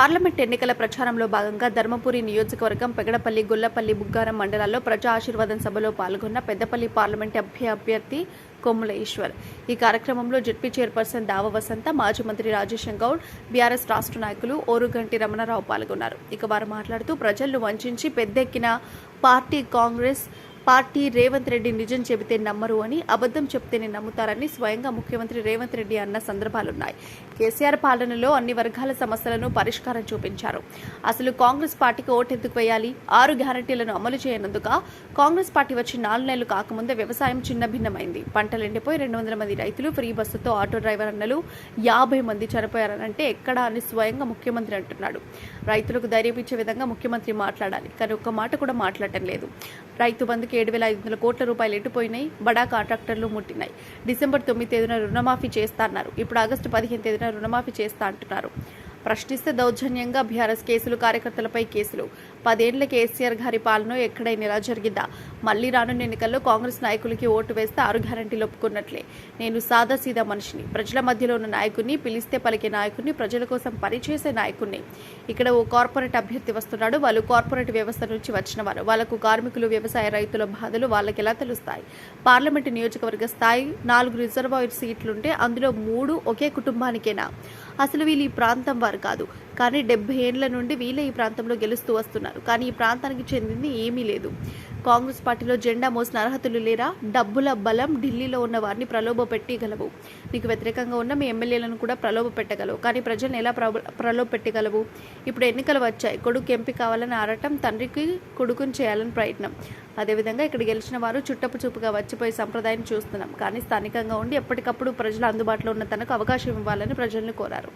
Parliament ఎన్నికల ప్రచారంలో భాగంగా ధర్మపురి నియోజకవర్గం పెగడపల్లి గుల్లపల్లి బుగ్గారం మండలాల్లో ప్రజా ఆశీర్వాదం సభలో పాల్గొన్న పెద్దపల్లి పార్లమెంట్ అభ్య అభ్యర్థి కొమ్ముల ఈశ్వర్. ఈ కార్యక్రమంలో జడ్పీ చైర్పర్సన్ దావ వసంత మాజీ మంత్రి రాజేశం గౌడ్ బీఆర్ఎస్ రాష్ట్ర నాయకులు ఓరుగంటి రమణారావు పాల్గొన్నారు. ఇక వారు మాట్లాడుతూ ప్రజలను వంచి పెద్దెక్కిన పార్టీ కాంగ్రెస్ పార్టీ రేవంత్ రెడ్డి నిజం చెబితే నమ్మరు అని అబద్ధం చెప్తేనే నమ్ముతారని స్వయంగా ముఖ్యమంత్రి రేవంత్ రెడ్డి అన్న సందర్భాలున్నాయి. కేసీఆర్ పాలనలో అన్ని వర్గాల సమస్యలను పరిష్కారం చూపించారు. అసలు కాంగ్రెస్ పార్టీకి ఓటెందుకు వేయాలి? ఆరు గ్యారంటీలను అమలు చేయనందుక? కాంగ్రెస్ పార్టీ వచ్చి నాలుగు నెలలు కాకముందే వ్యవసాయం చిన్న భిన్నమైంది పంటలు ఎండిపోయి రెండు వందల మంది రైతులు ఫ్రీ బస్సుతో ఆటో డ్రైవర్ అన్నలు యాభై మంది చనిపోయారనంటే ఎక్కడా అని స్వయంగా ముఖ్యమంత్రి అంటున్నాడు. రైతులకు ధైర్యం ఇచ్చే విధంగా ముఖ్యమంత్రి మాట్లాడాలి. కానీ ఒక్క మాట కూడా మాట్లాడటం లేదు. రైతు బంధుకి ఏడు వేల ఐదు వందల కోట్ల రూపాయలు ఎట్టుపోయినాయి బడా కాంట్రాక్టర్లు ముట్టినాయి. డిసెంబర్ తొమ్మిది తేదీన రుణమాఫీ చేస్తా అన్నారు ఇప్పుడు ఆగస్టు పదిహేను తేదీన రుణమాఫీ చేస్తా అంటున్నారు. ప్రశ్నిస్తే దౌర్జన్యంగా బీఆర్ఎస్ కేసులు కార్యకర్తలపై కేసులు. పదేళ్ళ కేసీఆర్ గారి పాలన ఎక్కడైనా ఇలా జరిగిందా? మళ్ళీ రానున్న ఎన్నికల్లో కాంగ్రెస్ నాయకులకి ఓటు వేస్తే ఆరు గ్యారంటీలు ఒప్పుకున్నట్లే నేను సాదాసీదా మనిషిని. ప్రజల మధ్యలో ఉన్న నాయకుడిని పిలిస్తే పలికే నాయకుడిని ప్రజల కోసం పనిచేసే నాయకుడిని. ఇక్కడ ఓ కార్పొరేట్ అభ్యర్థి వస్తున్నాడు. వాళ్ళు కార్పొరేట్ వ్యవస్థ నుంచి వచ్చిన వారు వాళ్ళకు కార్మికులు వ్యవసాయ రైతుల బాధలు వాళ్ళకి ఎలా తెలుస్తాయి? పార్లమెంటు నియోజకవర్గ స్థాయి నాలుగు రిజర్వాయర్ సీట్లుంటే అందులో మూడు ఒకే కుటుంబానికేనా? అసలు వీళ్ళు ఈ ప్రాంతం వారు కాదు. కానీ డెబ్బై ఏళ్ళ నుండి వీళ్ళే ఈ ప్రాంతంలో గెలుస్తూ వస్తున్నారు. కానీ ఈ ప్రాంతానికి చెందింది ఏమీ లేదు. కాంగ్రెస్ పార్టీలో జెండా మోసిన అర్హతలు లేరా? డబ్బుల బలం ఢిల్లీలో ఉన్న వారిని ప్రలోభ పెట్టగలవు. నీకు వ్యతిరేకంగా ఉన్న మీ ఎమ్మెల్యేలను కూడా ప్రలోభ పెట్టగలవు. కానీ ప్రజలను ఎలా ప్రలోభ పెట్టగలవు? ఇప్పుడు ఎన్నికలు వచ్చాయి. కొడుకు ఎంపీ కావాలని ఆడటం తండ్రికి కొడుకుని చేయాలని ప్రయత్నం. అదేవిధంగా ఇక్కడ గెలిచిన వారు చుట్టపు చూపుగా వచ్చిపోయే సంప్రదాయం చూస్తున్నాం. కానీ స్థానికంగా ఉండి ఎప్పటికప్పుడు ప్రజల అందుబాటులో ఉన్న తనకు అవకాశం ఇవ్వాలని ప్రజలను కోరారు.